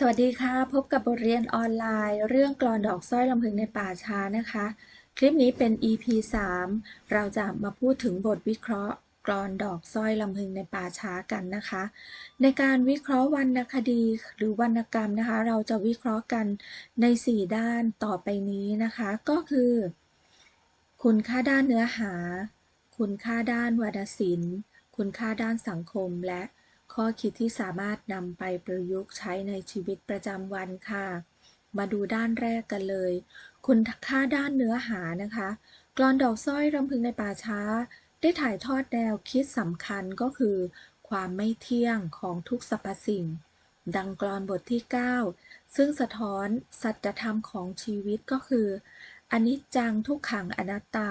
สวัสดีค่ะ พบกับบทเรียนออนไลน์ เรื่องกลอนดอกสร้อยลำพึงในป่าช้านะคะ คลิปนี้เป็น EP 3 เราจะมาพูดถึงบทวิเคราะห์กลอนดอกสร้อยลำพึงในป่าช้ากันนะคะ ในการวิเคราะห์วรรณคดีหรือวรรณกรรมนะคะ เราจะวิเคราะห์กันใน 4 ด้านต่อไปนี้นะคะ ก็คือ คุณค่าด้านเนื้อหา คุณค่าด้านวรรณศิลป์ คุณค่าด้านสังคมและ ข้อคิดที่สามารถนำไปประยุกต์ใช้ในชีวิตประจำวันค่ะ มาดูด้านแรกกันเลย คุณค่าด้านเนื้อหานะคะ กลอนดอกสร้อยรำพึงในป่าช้า ได้ถ่ายทอดแนวคิดสำคัญก็คือ ความไม่เที่ยงของทุกสรรพสิ่ง ดังกลอนบทที่ 9 ซึ่งสะท้อนสัจธรรมของชีวิตก็คืออนิจจังทุกขังอนัตตา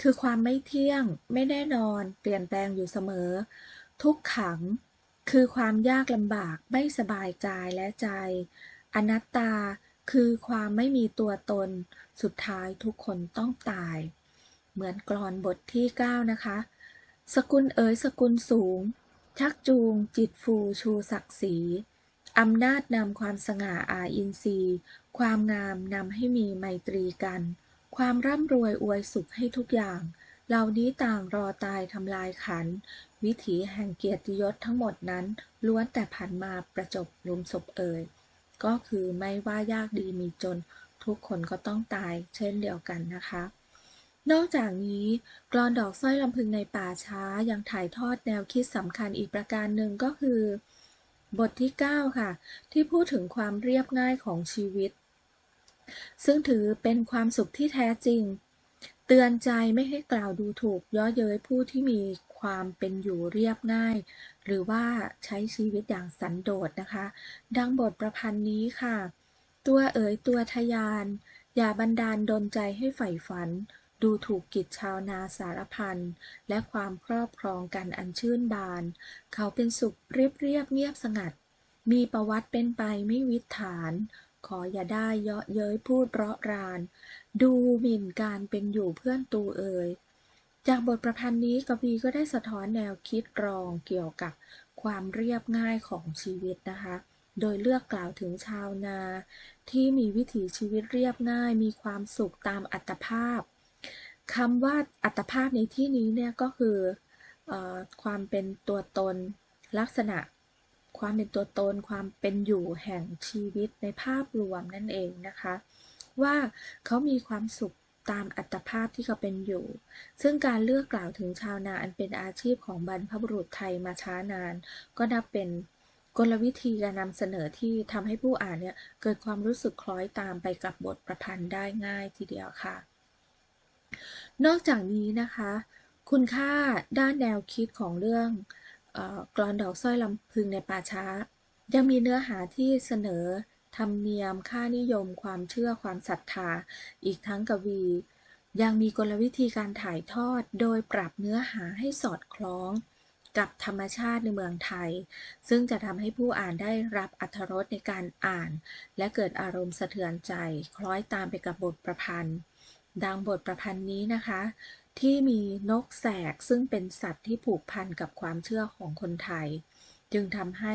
คือความไม่เที่ยง ไม่แน่นอน เปลี่ยนแปลงอยู่เสมอ ทุกขัง คือความยากลำบากไม่สบายกายและใจ อนัตตาคือความไม่มีตัวตน สุดท้ายทุกคนต้องตาย เหมือนกลอนบทที่ 9 นะคะ สกุลเอ๋ยสกุลสูง ชักจูง จิตฟูชูศักดิ์ศรีอำนาจนำความสง่าอาอินทรีย์ความงามนำให้มีไมตรีกัน ความร่ำรวยอวยสุขให้ทุกอย่าง เหล่านี้ต่างรอตายทำลายขัน วิถีแห่งเกียรติยศทั้งหมดนั้นล้วนแต่ผ่านมาประจบลุมศพเอ่ย ก็คือไม่ว่ายากดีมีจนทุกคนก็ต้องตายเช่นเดียวกันนะคะ นอกจากนี้กลอนดอกสร้อยลำพึงในป่าช้ายังถ่ายทอดแนวคิดสำคัญอีกประการหนึ่งก็คือ บทที่ 9 ค่ะ ที่พูดถึงความเรียบง่ายของชีวิต ซึ่งถือเป็นความสุขที่แท้จริง เตือนใจไม่ให้กล่าวดูถูกย่อเย้ยผู้ที่มีความเป็นอยู่เรียบง่าย หรือว่าใช้ชีวิตอย่างสันโดษนะคะ ดังบทประพันธ์นี้ค่ะ ตัวเอ๋ยตัวทยาน อย่าบันดาลดนใจให้ใฝ่ฝัน ดูถูกกิจชาวนาสารพันและความครอบครองกันอันชื่นบาน เขาเป็นสุขเรียบเรียบเงียบสงัด มีประวัติเป็นไปไม่วิถฐาน ขออย่าได้เยาะเย้ยพูดเราะราน ดูหมิ่นการเป็นอยู่เพื่อนตูเอ่ยจากบทประพันธ์นี้กวีก็ได้สะท้อนแนวคิดรองเกี่ยวกับความเรียบง่ายของชีวิตนะคะ โดยเลือกกล่าวถึงชาวนา ที่มีวิถีชีวิตเรียบง่าย มีความสุขตามอัตภาพคำว่าอัตภาพในที่นี้เนี่ยก็คืออความเป็นตัวตนลักษณะ ความเป็นตัวตนความเป็นอยู่แห่งชีวิตในภาพรวมนั่นเองนะคะ ว่าเขามีความสุขตามอัตภาพที่เขาเป็นอยู่ ซึ่งการเลือกกล่าวถึงชาวนาอันเป็นอาชีพของบรรพบุรุษไทยมาช้านาน ก็นับเป็นกลวิธีการนำเสนอที่ทำให้ผู้อ่านเนี่ยเกิดความรู้สึกคล้อยตามไปกับบทประพันธ์ได้ง่ายทีเดียวค่ะ นอกจากนี้นะคะ คุณค่าด้านแนวคิดของเรื่องออกลอนดอกสร้อยลำพึงในป่าช้า ยังมีเนื้อหาที่เสนอ ธรรมเนียม ค่านิยม ความเชื่อ ความศรัทธา อีกทั้งกวี ยังมีกลวิธีการถ่ายทอด โดยปรับเนื้อหาให้สอดคล้องกับธรรมชาติในเมืองไทย ซึ่งจะทำให้ผู้อ่านได้รับอรรถรสในการอ่าน และเกิดอารมณ์สะเทือนใจ คล้อยตามไปกับบทประพันธ์ ดังบทประพันธ์นี้นะคะ ที่มีนกแสกซึ่งเป็นสัตว์ที่ผูกพันกับความเชื่อของคนไทย จึงทำให้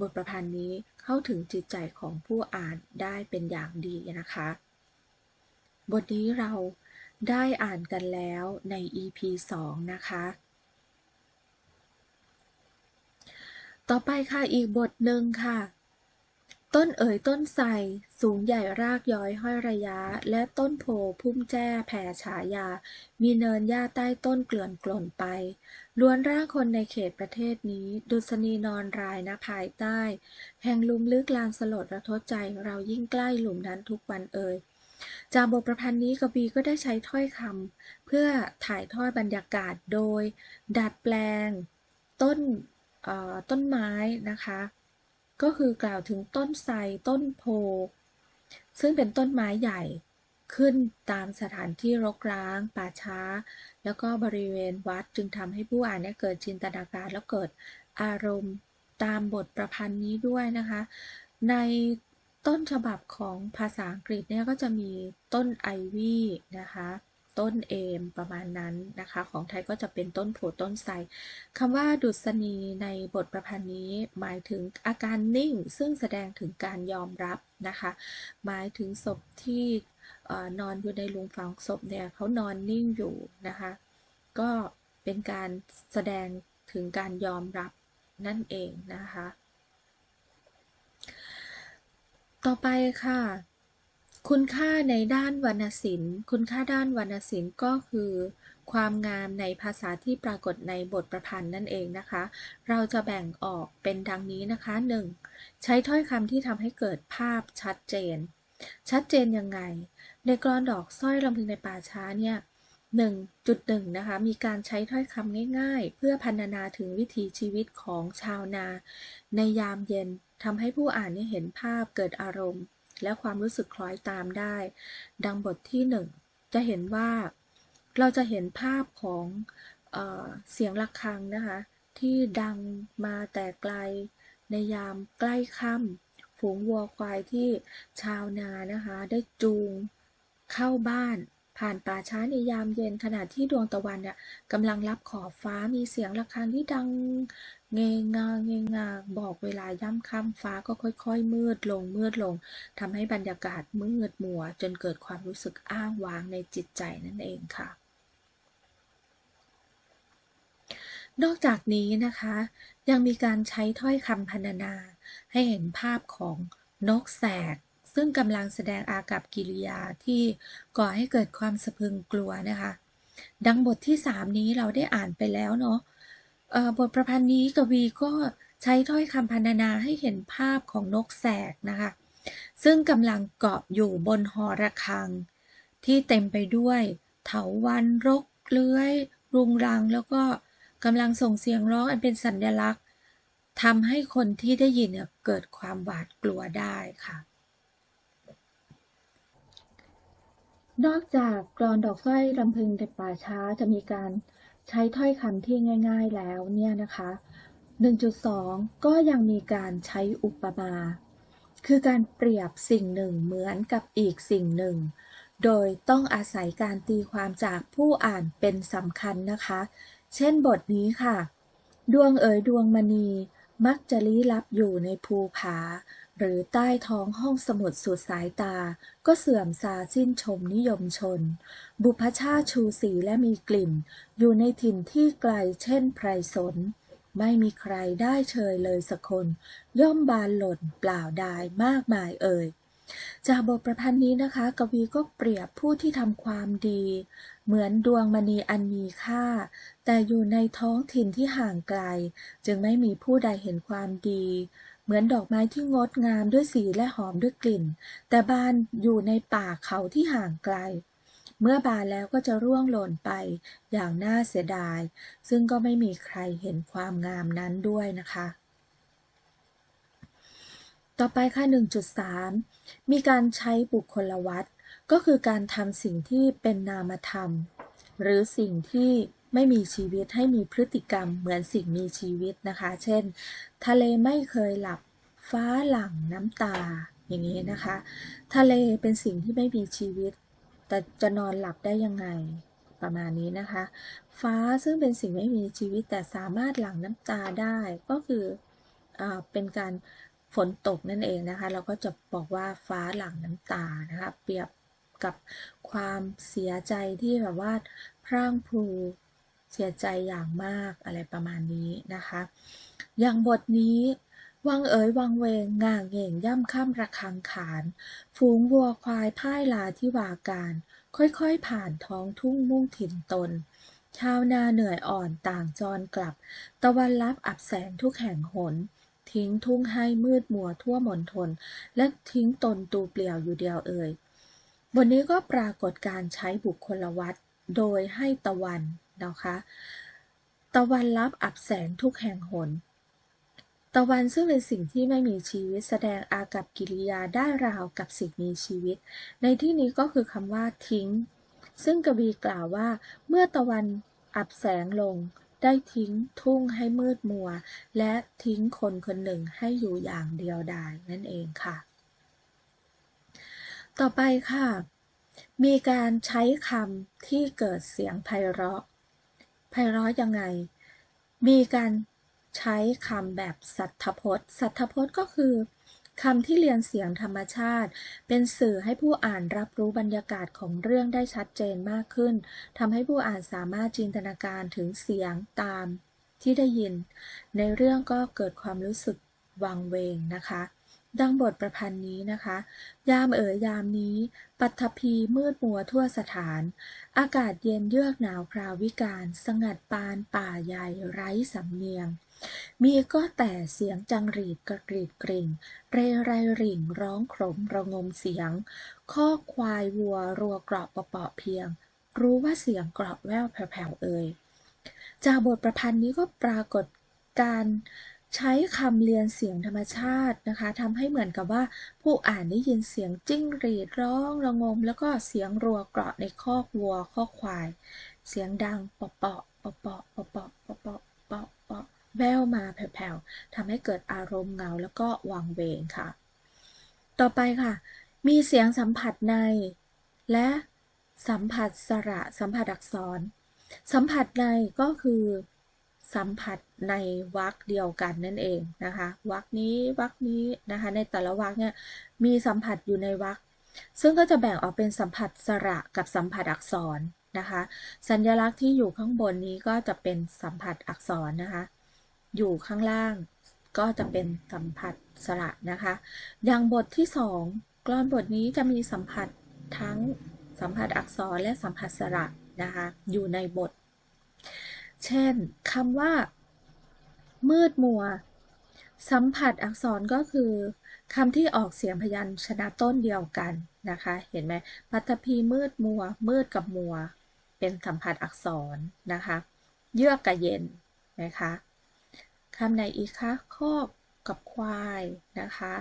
บทประพันธ์นี้เข้าถึงจิตใจของผู้อ่านได้เป็นอย่างดีนะคะ บทนี้เราได้อ่านกันแล้วใน EP 2 นะคะ ต่อไปค่ะอีกบทหนึ่งค่ะ ต้นเอ๋ยต้นไทรสูงใหญ่รากย้อยห้อยระยะ และต้นโพพุ่มแจ้แผ่ฉายา มีเนินหญ้าใต้ต้นเกลื่อนกล่นไป ล้วนร่างคนในเขตประเทศนี้ ดุษณีนอนรายณภายใต้ แห่งลุมลึกลางสลดระทดใจเรายิ่งใกล้หลุมนั้นทุกวันเอ่ยจากบทประพันธ์นี้กบีก็ได้ใช้ถ้อยคำเพื่อถ่ายทอดบรรยากาศโดย ดัดแปลง ต้นต้นไม้นะคะ ก็คือกล่าวถึงต้นไทรต้นโพซึ่งเป็นต้นไม้ใหญ่ ขึ้นตามสถานที่รกร้าง ป่าช้า แล้วก็บริเวณวัดจึงทำให้ผู้อ่านเนี่ยเกิดจินตนาการแล้วเกิดอารมณ์ตามบทประพันธ์นี้ด้วยนะคะ ในต้นฉบับของภาษาอังกฤษเนี่ยก็จะมีต้นไอวี่นะคะต้นเอมประมาณนั้นนะคะ ของไทยก็จะเป็นต้นโพต้นไทรคำว่าดุษณีในบทประพันธ์นี้ หมายถึงอาการนิ่ง ซึ่งแสดงถึงการยอมรับนะคะ หมายถึงศพที่ นอนอยู่ในหลุมฝังศพเนี่ยเขานอนนิ่งอยู่นะคะ ก็เป็นการแสดงถึงการยอมรับนั่นเองนะคะ ต่อไปค่ะ คุณค่าในด้านวรรณศิลป์ คุณค่าด้านวรรณศิลป์ก็คือความงามในภาษาที่ปรากฏในบทประพันธ์นั่นเองนะคะ เราจะแบ่งออกเป็นดังนี้นะคะ 1. ใช้ถ้อยคำที่ทำให้เกิดภาพชัดเจน ชัดเจนยังไง ในกรอนดอกสร้อยลำพึงในป่าช้าเนี่ย1.1นะคะมีการใช้ถ้อยคำง่ายๆ เพื่อพรรณนาถึงวิถีชีวิตของชาวนา ในยามเย็นทำให้ผู้อ่านเนี่ยเห็นภาพเกิดอารมณ์ และความรู้สึกคล้อยตามได้ ดังบทที่ 1 จะเห็นว่าเราจะเห็นภาพของเออเสียงะระฆังนะคะที่ดังมาแต่ไกล ในยามใกล้ค่ำ ฝูงวัวควายที่ชาวนานะคะ ได้จูงเข้าบ้าน ผ่านป่าช้าในยามเย็นขณะที่ดวงตะวันเนี่ยกำลังรับขอบฟ้ามีเสียงะระฆังที่ดังเงงาเงงาบอกเวลาย่ำค่ำฟ้าก็ค่อย ๆ มืดลงมืดลงทำให้บรรยากาศมืดมัว จนเกิดความรู้สึกอ้างว้างในจิตใจนั่นเองค่ะนอกจากนี้นะคะ ยังมีการใช้ถ้อยคำพรรณนา ให้เห็นภาพของนกแสก ซึ่งกำลังแสดงอากับกิริยาที่ก่อให้เกิดความสะพึงกลัวนะคะ ดังบทที่ 3 นี้เราได้อ่านไปแล้วเนาะบทประพันธ์นี้กวีก็ใช้ถ้อยคำพรรณนาให้เห็นภาพของนกแสกนะคะ ซึ่งกำลังเกาะอยู่บนหอระฆัง ที่เต็มไปด้วยเถาวันรกเลื้อย รุงรัง แล้วก็กำลังส่งเสียงร้องอันเป็นสัญลักษณ์ ทำให้คนที่ได้ยินเนี่ยเกิดความหวาดกลัวได้ค่ะ นอกจากกรอนดอกสร้อยลำพึงในป่าช้าจะมีการใช้ถ้อยคำที่ง่าย ๆแล้วเนี่ยนะคะ 1.2 ก็ยังมีการใช้อุปมา คือการเปรียบสิ่งหนึ่งเหมือนกับอีกสิ่งหนึ่ง โดยต้องอาศัยการตีความจากผู้อ่านเป็นสำคัญนะคะ เช่นบทนี้ค่ะ ดวงเอ๋ยดวงมณี มักจะลี้ลับอยู่ในภูผา หรือใต้ท้องห้องสมุดสุดสายตา ก็เสื่อมซาสิ้นชมนิยมชน บุพชาชูสีและมีกลิ่น อยู่ในถิ่นที่ไกลเช่นไพรสน ไม่มีใครได้เชยเลยสักคน ย่อมบานหล่นเปล่าดายมากมายเอ่ยจากบทประพันธ์นี้นะคะ กวีก็เปรียบผู้ที่ทำความดี เหมือนดวงมณีอันมีค่า แต่อยู่ในท้องถิ่นที่ห่างไกล จึงไม่มีผู้ใดเห็นความดี เหมือนดอกไม้ที่งดงามด้วยสีและหอมด้วยกลิ่น แต่บานอยู่ในป่าเขาที่ห่างไกล เมื่อบานแล้วก็จะร่วงหล่นไปอย่างน่าเสียดาย ซึ่งก็ไม่มีใครเห็นความงามนั้นด้วยนะคะต่อไปค่ะ 1.3 มีการใช้บุคคลวัตก็คือการทำสิ่งที่เป็นนามธรรม หรือสิ่งที่ ไม่มีชีวิตให้มีพฤติกรรมเหมือนสิ่งมีชีวิตนะคะ เช่น ทะเลไม่เคยหลับฟ้าหลั่งน้ำตาอย่างนี้นะคะ ทะเลเป็นสิ่งที่ไม่มีชีวิต แต่จะนอนหลับได้ยังไงประมาณนี้นะคะ ฟ้าซึ่งเป็นสิ่งไม่มีชีวิตแต่สามารถหลั่งน้ำตาได้ก็คืออเป็นการฝนตกนั่นเองนะคะ เราก็จะบอกว่าฟ้าหลั่งน้ำตานะคะ เปรียบกับความเสียใจที่แบบว่าพร่างพรู เสียใจอย่างมากอะไรประมาณนี้นะคะ อย่างบทนี้วังเอ๋ยวังเวงง่างเหง่งย่ำค่ำระคังขาน ฝูงวัวควายพ่ายลาที่วาการ ค่อยๆผ่านท้องทุ่งมุ่งถิ่นตน ชาวนาเหนื่อยอ่อนต่างจรกลับ ตะวันลับอับแสงทุกแห่งหน ทิ้งทุ่งให้มืดมัวทั่วมณฑลและทิ้งตนตูเปลี่ยวอยู่เดียวเอ่ยบทนี้ก็ปรากฏการใช้บุคคลวัตรโดยให้ตะวัน นะคะตะวันรับอับแสงทุกแห่งหน ตะวันซึ่งเป็นสิ่งที่ไม่มีชีวิตแสดงอากับกิริยาได้ราวกับสิ่งมีชีวิต ในที่นี้ก็คือคำว่าทิ้ง ซึ่งกวีกล่าวว่า เมื่อตะวันอับแสงลง ได้ทิ้งทุ่งให้มืดมัว และทิ้งคนคนหนึ่งให้อยู่อย่างเดียวดายนั่นเองค่ะ ต่อไปค่ะ มีการใช้คำที่เกิดเสียงไพเราะ ไพเราะยังไง มีการใช้คำแบบสัทธพจน์ สัทธพจน์ก็คือคำที่เรียนเสียงธรรมชาติ เป็นสื่อให้ผู้อ่านรับรู้บรรยากาศของเรื่องได้ชัดเจนมากขึ้นทำให้ผู้อ่านสามารถจินตนาการถึงเสียงตามที่ได้ยิน ในเรื่องก็เกิดความรู้สึกวังเวงนะคะ ดังบทประพันธ์นี้นะคะ ยามเอ๋ยยามนี้ ปัทภีมืดมัวทั่วสถาน อากาศเย็นเยือกหนาวคราววิการ สงัดปานป่าใหญ่ไร้สำเนียง มีก็แต่เสียงจังหรีดกระกรีดกริ่ง เรไรริ่งร้องขมระงมเสียง ข้อควายวัวรัวเกราะเปาะเพียง รู้ว่าเสียงเกราะแววแผ่วๆเอ่ยจากบทประพันธ์นี้ก็ปรากฏการ ใช้คำเรียนเสียงธรรมชาตินะคะทำให้เหมือนกับว่าผู้อ่านได้ยินเสียงจิ้งหรีดร้องระงม แล้วก็เสียงรัวเกราะในคอกวัวคอกควาย เสียงดังเปาะเปาะเปาะเปาะเปาะเปาะเปาะเปาะเปาะเปาะแว่วมาแผ่วๆทำให้เกิดอารมณ์เงาแล้วก็วังเวงค่ะ ต่อไปค่ะ มีเสียงสัมผัสใน และสัมผัสสระสัมผัสอักษร สัมผัสในก็คือ สัมผัสในวรรคเดียวกันนั่นเองนะคะวรรคนี้วรรคนี้นะคะในแต่ละวรรคเนี่ยมีสัมผัสอยู่ในวรรคซึ่งก็จะแบ่งออกเป็นสัมผัสสระกับสัมผัสอักษรนะคะ สัญลักษณ์ที่อยู่ข้างบนนี้ก็จะเป็นสัมผัสอักษรนะคะ อยู่ข้างล่างก็จะเป็นสัมผัสสระนะคะ อย่างบทที่สองกลอนบทนี้จะมีสัมผัสทั้งสัมผัสอักษรและสัมผัสสระนะคะ อยู่ในบท เช่นคำว่า มืดมัว สัมผัสอักษรก็คือคำที่ออกเสียงพยัญชนะต้นเดียวกันนะคะ เห็นไหมปัตภีมืดมัว มืดกับมัว เป็นสัมผัสอักษรนะคะ เยือกกับเย็นนะคะคำไหนอีกคะคอกกับควายนะคะ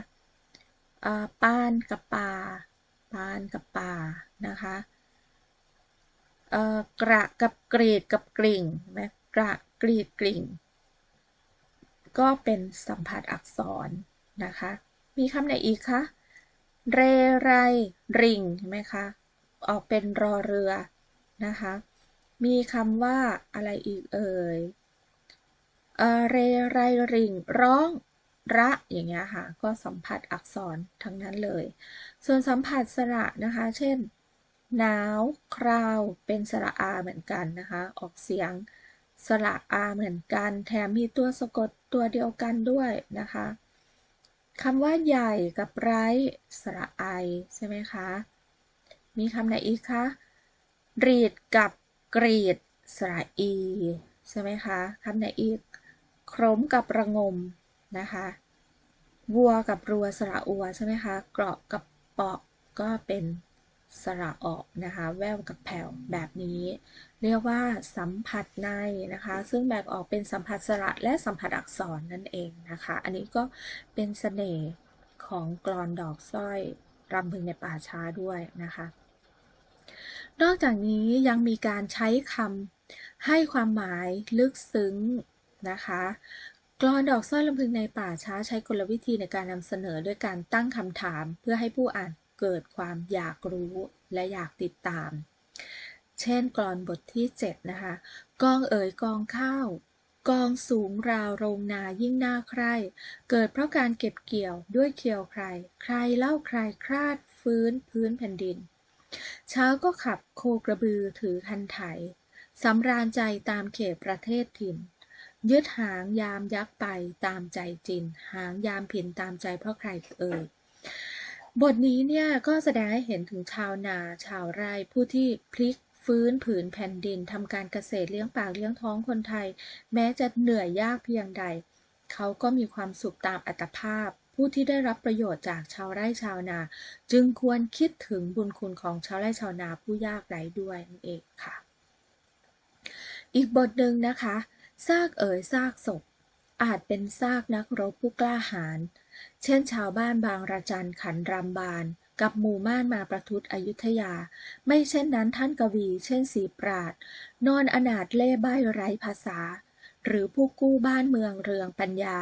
ปานกับป่าปานกับป่านะคะ กระกับกรีดกับกริ่งไหมกระกรีดกริ่ง ก็เป็นสัมผัสอักษรนะคะ มีคำไหนอีกคะเรไรริงไหมคะออกเป็นรอเรือนะคะ มีคำว่าอะไรอีกเอ่ยเอเรไรริงร้องระอย่างเงี้ยค่ะ ก็สัมผัสอักษรทั้งนั้นเลย ส่วนสัมผัสสระนะคะ เช่น หนาวคราวเป็นสระอาเหมือนกันนะคะ ออกเสียงสระอาเหมือนกัน แถมมีตัวสะกดตัวเดียวกันด้วยนะคะคำว่าใหญ่กับไร้สระไอใช่ไหมคะ มีคำไหนอีกคะรีดกับกรีดสระอีใช่ไหมคะคำไหนอีกครมกับระงมนะคะวัวกับรัวสระอัวใช่ไหมคะ เกราะกับเปาะก็เป็น สระออกนะคะ แววกับแผ่วแบบนี้ เรียกว่าสัมผัสในนะคะ ซึ่งแบ่งออกเป็นสัมผัสสระและสัมผัสอักษรนั่นเองนะคะ อันนี้ก็เป็นเสน่ห์ของกรอนดอกสร้อยรำพึงในป่าช้าด้วยนะคะ นอกจากนี้ยังมีการใช้คำให้ความหมายลึกซึ้งนะคะกลอนดอกสร้อยลำพึงในป่าช้าใช้กลวิธีในการนำเสนอด้วยการตั้งคำถาม เพื่อให้ผู้อ่าน เกิดความอยากรู้และอยากติดตาม เช่นกรอนบทที่ 7 นะคะกองเอ๋ยกองข้าว กองสูงราวโรงนายิ่งน่าใคร เกิดเพราะการเก็บเกี่ยวด้วยเคียวใคร ใครเล่าใครคลาดฟื้นพื้นแผ่นดิน เช้าก็ขับโคกระบือถือคันไถสำราญใจตามเขตประเทศถิ่น ยึดหางยามยักษ์ไปตามใจจิน หางยามผินตามใจเพราะใครเอ่ย บทนี้เนี่ยก็แสดงให้เห็นถึงชาวนาชาวไร่ผู้ที่พลิกฟื้นผืนแผ่นดินทำการเกษตรเลี้ยงปากเลี้ยงท้องคนไทย แม้จะเหนื่อยยากเพียงใด เขาก็มีความสุขตามอัตภาพ ผู้ที่ได้รับประโยชน์จากชาวไร่ชาวนา จึงควรคิดถึงบุญคุณของชาวไร่ชาวนาผู้ยากไร้ด้วยนั่นเองค่ะ อีกบทหนึ่งนะคะซากเอ๋ยซากศพอาจเป็นซากนักรบผู้กล้าหาญ เช่นชาวบ้านบางระจันขันรำบาน กับหมู่ม่านมาประทุษอยุธยา ไม่เช่นนั้นท่านกวี เช่นสีปราด นอนอนาถเล่ใบไร้ภาษา หรือผู้กู้บ้านเมืองเรืองปัญญา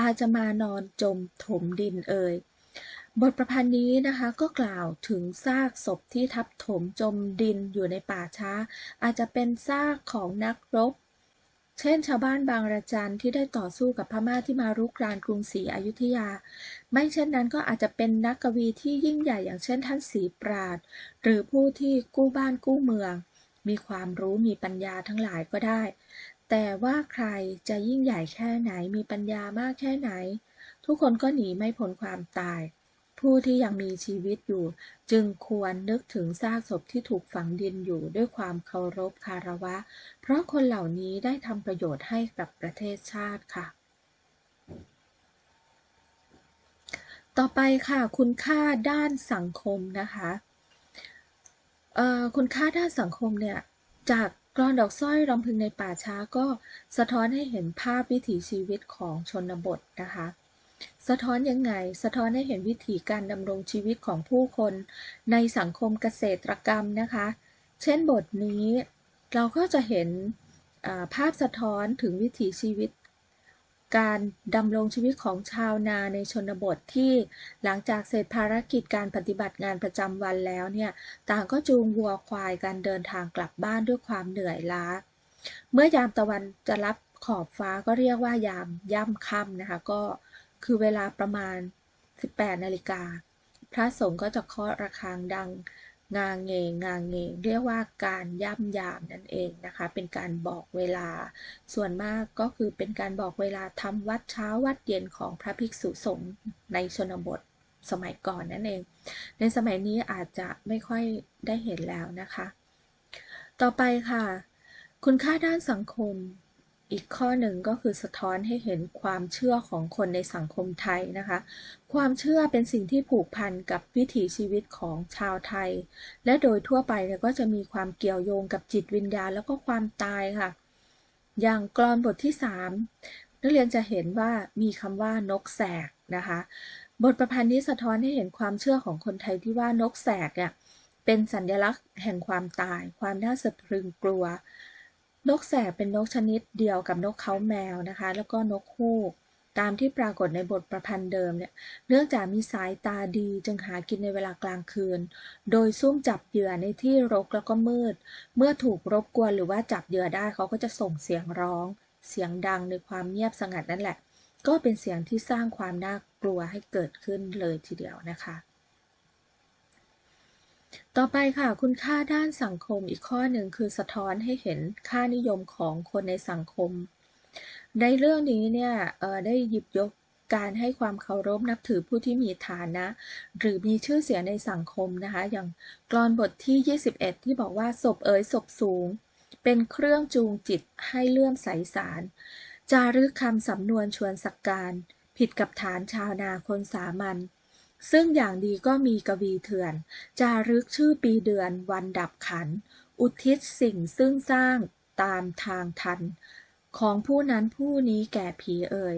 อาจจะมานอนจมถมดินเอ่ยบทประพันธ์นี้นะคะก็กล่าวถึงซากศพที่ทับถมจมดินอยู่ในป่าช้า อาจจะเป็นซากของนักรบ เช่น ชาวบ้านบางระจันที่ได้ต่อสู้กับพม่าที่มารุกรานกรุงศรีอยุธยา ไม่เช่นนั้นก็อาจจะเป็นนักกวีที่ยิ่งใหญ่อย่างเช่นท่านศรีปราด หรือผู้ที่กู้บ้านกู้เมือง มีความรู้มีปัญญาทั้งหลายก็ได้ แต่ว่าใครจะยิ่งใหญ่แค่ไหนมีปัญญามากแค่ไหน ทุกคนก็หนีไม่พ้นความตาย ผู้ที่ยังมีชีวิตอยู่ จึงควรนึกถึงซากศพที่ถูกฝังดินอยู่ด้วยความเคารพคารวะ เพราะคนเหล่านี้ได้ทำประโยชน์ให้กับประเทศชาติค่ะ ต่อไปค่ะคุณค่าด้านสังคมนะคะคุณค่าด้านสังคมเนี่ยจากกรอนดอกสร้อยรำพึงในป่าช้าก็สะท้อนให้เห็นภาพวิถีชีวิตของชนบทนะคะ สะท้อนยังไง สะท้อนให้เห็นวิถีการดำรงชีวิตของผู้คนในสังคมเกษตรกรรมนะคะ เช่นบทนี้เราก็จะเห็นภาพสะท้อนถึงวิถีชีวิต การดำรงชีวิตของชาวนาในชนบทที่หลังจากเสร็จภารกิจการปฏิบัติงานประจำวันแล้วเนี่ยต่างก็จูงวัวควายกันเดินทางกลับบ้านด้วยความเหนื่อยล้า เมื่อยามตะวันจะรับขอบฟ้าก็เรียกว่ายามย่ำค่ำนะคะก็ คือเวลาประมาณ 18นาฬิกา พระสงฆ์ก็จะเคาะระฆังดังงางเงงงางเงงเรียกว่าการย่ำยามนั่นเองนะคะ เป็นการบอกเวลา ส่วนมากก็คือเป็นการบอกเวลาทำวัดเช้าวัดเย็นของพระภิกษุสงฆ์ในชนบทสมัยก่อนนั่นเอง ในสมัยนี้อาจจะไม่ค่อยได้เห็นแล้วนะคะ ต่อไปค่ะ คุณค่าด้านสังคม อีกข้อหนึ่งก็คือสะท้อนให้เห็นความเชื่อของคนในสังคมไทยนะคะ ความเชื่อเป็นสิ่งที่ผูกพันกับวิถีชีวิตของชาวไทย และโดยทั่วไปเนี่ยก็จะมีความเกี่ยวโยงกับจิตวิญญาณแล้วก็ความตายค่ะ อย่างกลอนบทที่ 3 นักเรียนจะเห็นว่ามีคำว่านกแสกนะคะ บทประพันธ์นี้สะท้อนให้เห็นความเชื่อของคนไทยที่ว่านกแสกเนี่ยเป็นสัญลักษณ์แห่งความตาย ความน่าสะพรึงกลัว นกแสกเป็นนกชนิดเดียวกับนกเขาแมวนะคะ แล้วก็นกฮูก ตามที่ปรากฏในบทประพันธ์เดิมเนี่ย เนื่องจากมีสายตาดีจึงหากินในเวลากลางคืน โดยซุ่มจับเหยื่อในที่รกแล้วก็มืด เมื่อถูกรบกวนหรือว่าจับเหยื่อได้เขาก็จะส่งเสียงร้อง เสียงดังในความเงียบสงัดนั่นแหละ ก็เป็นเสียงที่สร้างความน่ากลัวให้เกิดขึ้นเลยทีเดียวนะคะ ต่อไปค่ะ คุณค่าด้านสังคมอีกข้อหนึ่งคือสะท้อนให้เห็นค่านิยมของคนในสังคม ในเรื่องนี้เนี่ยได้หยิบยกการให้ความเคารพนับถือผู้ที่มีฐานะ หรือมีชื่อเสียงในสังคมนะคะ อย่างกลอนบทที่ 21 ที่บอกว่าศพเอ๋ยศพสูง เป็นเครื่องจูงจิตให้เลื่อมใสสารจารึกคำสำนวนชวนสักการ ผิดกับฐานชาวนาคนสามัญ ซึ่งอย่างดีก็มีกวีเถื่อน จารึกชื่อปีเดือนวันดับขัน อุทิศสิ่งซึ่งสร้างตามทางทัน ของผู้นั้นผู้นี้แก่ผีเอ่ย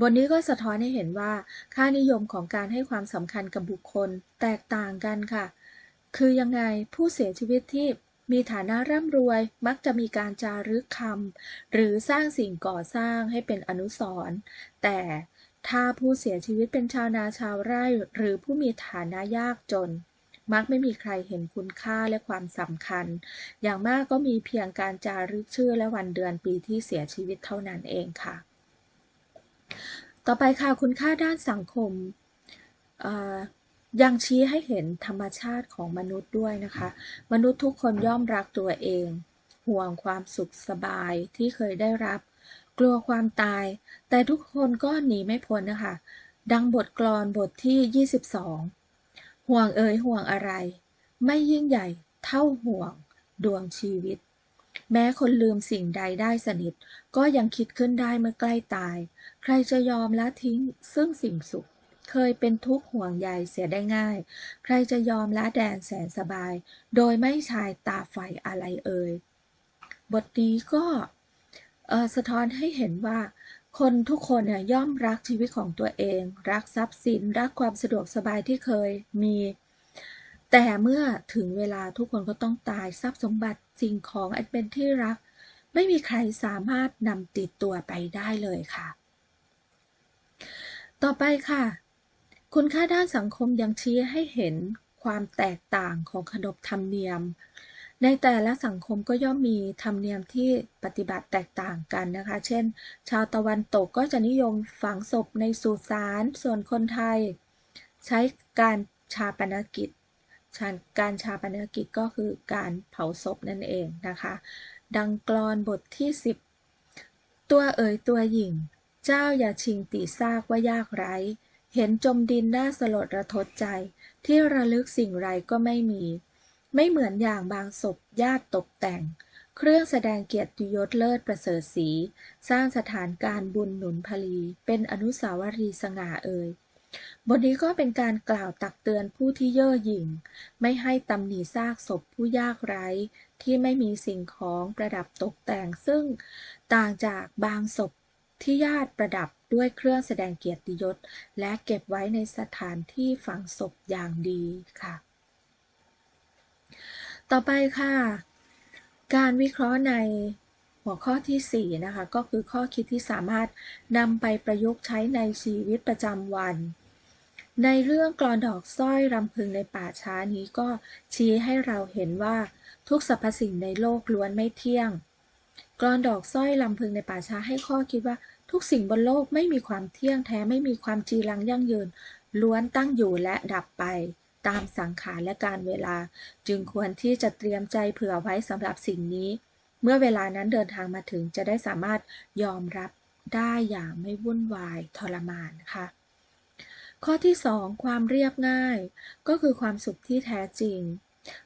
บทนี้ก็สะท้อนให้เห็นว่า ค่านิยมของการให้ความสำคัญกับบุคคลแตกต่างกันค่ะ คือยังไงผู้เสียชีวิตที่มีฐานะร่ำรวยมักจะมีการจารึกคำหรือสร้างสิ่งก่อสร้างให้เป็นอนุสรณ์แต่ ถ้าผู้เสียชีวิตเป็นชาวนาชาวไร่ หรือผู้มีฐานะยากจน มักไม่มีใครเห็นคุณค่าและความสำคัญ อย่างมากก็มีเพียงการจารึกชื่อและวันเดือนปีที่เสียชีวิตเท่านั้นเองค่ะ ต่อไปค่ะคุณค่าด้านสังคมยังชี้ให้เห็นธรรมชาติของมนุษย์ด้วยนะคะ มนุษย์ทุกคนย่อมรักตัวเอง ห่วงความสุขสบายที่เคยได้รับ กลัวความตาย แต่ทุกคนก็หนีไม่พ้นนะคะ ดังบทกลอนบทที่ 22 ห่วงเอ่ยห่วงอะไร ไม่ยิ่งใหญ่เท่าห่วงดวงชีวิต แม้คนลืมสิ่งใดได้สนิท ก็ยังคิดขึ้นได้เมื่อใกล้ตาย ใครจะยอมละทิ้งซึ่งสิ่งสุข เคยเป็นทุกข์ห่วงใยเสียได้ง่าย ใครจะยอมละแดนแสนสบาย โดยไม่ชายตาไฟอะไรเอ่ยบทนี้ก็ สะท้อนให้เห็นว่า คนทุกคนเนี่ยย่อมรักชีวิตของตัวเอง รักทรัพย์สิน รักความสะดวกสบายที่เคยมี แต่เมื่อถึงเวลาทุกคนก็ต้องตายทรัพย์สมบัติสิ่งของอันเป็นที่รัก ไม่มีใครสามารถนำติดตัวไปได้เลยค่ะ ต่อไปค่ะ คุณค่าด้านสังคมยังชี้ให้เห็นความแตกต่างของขนบธรรมเนียม ในแต่ละสังคมก็ย่อมมีธรรมเนียมที่ปฏิบัติแตกต่างกันนะคะ เช่น ชาวตะวันตกก็จะนิยมฝังศพในสุสาน ส่วนคนไทย ใช้การชาปนกิจ การชาปนกิจก็คือการเผาศพนั่นเองนะคะ ดังกลอนบทที่ 10 ตัวเอ๋ยตัวหญิง เจ้าอย่าชิงตีซากว่ายากไร้เห็นจมดินน่าสลดระทดใจ ที่ระลึกสิ่งไรก็ไม่มี ไม่เหมือนอย่างบางศพญาติตกแต่ง เครื่องแสดงเกียรติยศเลิศประเสริฐสี สร้างสถานการบุญหนุนพลี เป็นอนุสาวรีย์สง่าเอ่ยบทนี้ก็เป็นการกล่าวตักเตือนผู้ที่เย่อหยิ่ง ไม่ให้ตำหนิซากศพผู้ยากไร้ ที่ไม่มีสิ่งของประดับตกแต่งซึ่งต่างจากบางศพที่ญาติประดับด้วยเครื่องแสดงเกียรติยศ และเก็บไว้ในสถานที่ฝังศพอย่างดีค่ะ ต่อไปค่ะ การวิเคราะห์ในหัวข้อที่ 4 นะคะ ก็คือข้อคิดที่สามารถนำไปประยุกต์ใช้ในชีวิตประจำวัน ในเรื่องกลอนดอกสร้อยรำพึงในป่าช้านี้ก็ชี้ให้เราเห็นว่าทุกสรรพสิ่งในโลกล้วนไม่เที่ยงกลอนดอกสร้อยลำพึงในป่าช้าให้ข้อคิดว่าทุกสิ่งบนโลกไม่มีความเที่ยงแท้ไม่มีความจีรังยั่งยืน ล้วนตั้งอยู่และดับไป ตามสังขารและการเวลา จึงควรที่จะเตรียมใจเผื่อไว้สำหรับสิ่งนี้ เมื่อเวลานั้นเดินทางมาถึงจะได้สามารถยอมรับได้อย่างไม่วุ่นวายทรมานค่ะข้อที่ 2 ความเรียบง่าย ก็คือความสุขที่แท้จริง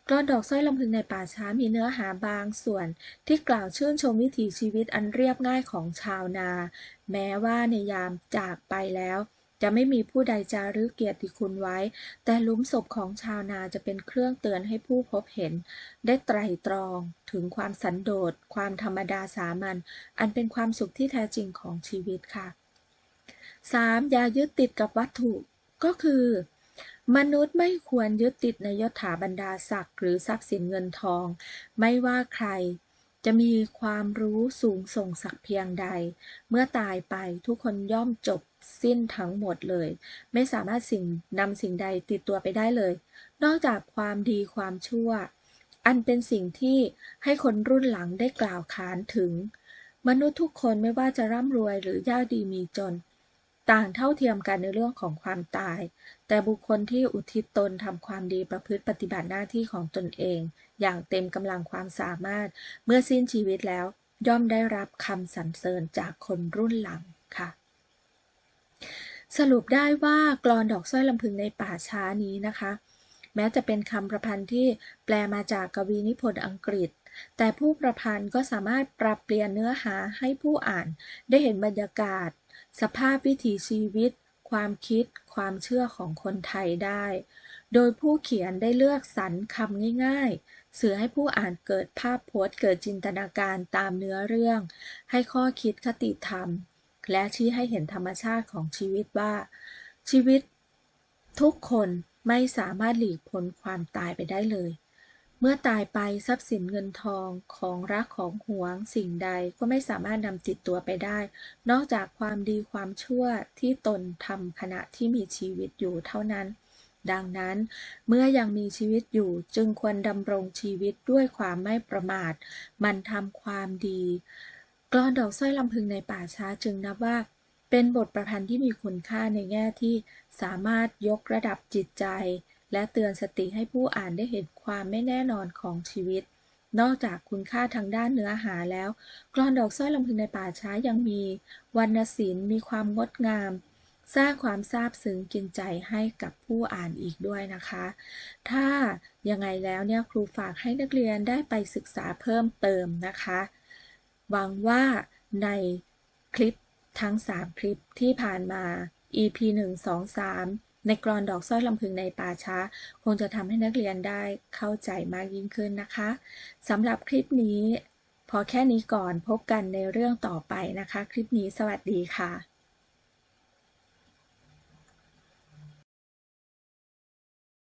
กรอนดอกสร้อยลำพึงในป่าช้ามีเนื้อหาบางส่วน ที่กล่าวชื่นชมวิถีชีวิตอันเรียบง่ายของชาวนา แม้ว่าในยามจากไปแล้ว จะไม่มีผู้ใดจารึกเกียรติคุณไว้ แต่ลุมศพของชาวนาจะเป็นเครื่องเตือนให้ผู้พบเห็น ได้ไตรตรองถึงความสันโดษ ความธรรมดาสามัญ อันเป็นความสุขที่แท้จริงของชีวิตค่ะ 3. อย่ายึดติดกับวัตถุ ก็คือ มนุษย์ไม่ควรยึดติดในยศถาบรรดาศักดิ์หรือทรัพย์สินเงินทอง ไม่ว่าใครจะมีความรู้สูงส่งสักเพียงใด เมื่อตายไปทุกคนย่อมจบ สิ้นทั้งหมดเลย ไม่สามารถสิ่งนำสิ่งใดติดตัวไปได้เลย นอกจากความดีความชั่ว อันเป็นสิ่งที่ให้คนรุ่นหลังได้กล่าวขานถึง มนุษย์ทุกคนไม่ว่าจะร่ำรวยหรือยากดีมีจน ต่างเท่าเทียมกันในเรื่องของความตาย แต่บุคคลที่อุทิศตนทำความดีประพฤติปฏิบัติหน้าที่ของตนเอง อย่างเต็มกำลังความสามารถเมื่อสิ้นชีวิตแล้วย่อมได้รับคำสรรเสริญจากคนรุ่นหลังค่ะ สรุปได้ว่ากรอนดอกสร้อยลำพึงในป่าช้านี้นะคะ แม้จะเป็นคำประพันธ์ที่แปลมาจากกวีนิพนธ์อังกฤษ แต่ผู้ประพันธ์ก็สามารถปรับเปลี่ยนเนื้อหาให้ผู้อ่านได้เห็นบรรยากาศ สภาพวิถีชีวิต ความคิด ความเชื่อของคนไทยได้ โดยผู้เขียนได้เลือกสรรคำง่ายๆสื่อให้ผู้อ่านเกิดภาพโพสเกิดจินตนาการตามเนื้อเรื่อง ให้ข้อคิดคติธรรม และชี้ให้เห็นธรรมชาติของชีวิตว่า ชีวิตทุกคนไม่สามารถหลีกพ้นความตายไปได้เลย เมื่อตายไปทรัพย์สินเงินทองของรักของหวงสิ่งใดก็ไม่สามารถนำติดตัวไปได้ นอกจากความดีความชั่วที่ตนทำขณะที่มีชีวิตอยู่เท่านั้น ดังนั้นเมื่อยังมีชีวิตอยู่จึงควรดำรงชีวิตด้วยความไม่ประมาท มันทำความดี กลอนดอกสร้อยลำพึงในป่าช้าจึงนับว่า เป็นบทประพันธ์ที่มีคุณค่าในแง่ที่สามารถยกระดับจิตใจ และเตือนสติให้ผู้อ่านได้เห็นความไม่แน่นอนของชีวิต นอกจากคุณค่าทางด้านเนื้อหาแล้วกรอนดอกสร้อยลำพึงในป่าช้ายังมีวรรณศิลป์มีความงดงามสร้างความซาบซึ้งกินใจให้กับผู้อ่านอีกด้วยนะคะ ถ้ายังไงแล้วเนี่ยครูฝากให้นักเรียนได้ไปศึกษาเพิ่มเติมนะคะ หวังว่าในคลิปทั้ง 3 คลิปที่ผ่านมา EP 1 2 3 ในกรอนดอกสร้อยลำพึงในป่าช้า คงจะทำให้นักเรียนได้เข้าใจมากยิ่งขึ้นนะคะสำหรับคลิปนี้ พอแค่นี้ก่อนพบกันในเรื่องต่อไปนะคะ คลิปนี้สวัสดีค่ะ